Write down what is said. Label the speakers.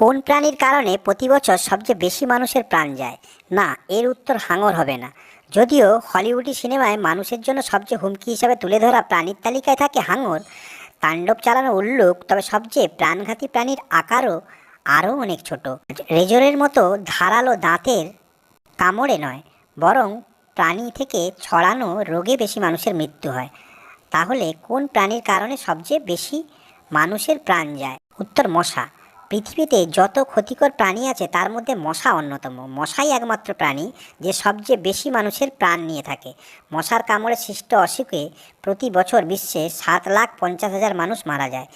Speaker 1: কোন প্রাণীর কারণে প্রতি বছর সবচেয়ে বেশি মানুষের প্রাণ যায়? না, এর উত্তর হাঙর হবে না। যদিও হলিউডি সিনেমায় মানুষের জন্য সবচেয়ে হুমকি হিসাবে তুলে ধরা প্রাণীর তালিকায় থাকে হাঙর, তাণ্ডব চালানো উল্লুক, তবে সবচেয়ে প্রাণঘাতী প্রাণীর আকারও আরও অনেক ছোট। রেজরের মতো ধারালো দাঁতের কামড়ে নয়, বরং প্রাণী থেকে ছড়ানো রোগে বেশি মানুষের মৃত্যু হয়। তাহলে কোন প্রাণীর কারণে সবচেয়ে বেশি মানুষের প্রাণ যায়? উত্তর মশা। পৃথিবীতে যত ক্ষতিকর প্রাণী আছে, তার মধ্যে মশা অন্যতম। মশাই একমাত্র প্রাণী যে সবচেয়ে বেশি মানুষের প্রাণ নিয়ে থাকে। মশার কামড়ে সৃষ্ট অসুখে প্রতি বছর বিশ্বে সাত লাখ পঞ্চাশ হাজার মানুষ মারা যায়।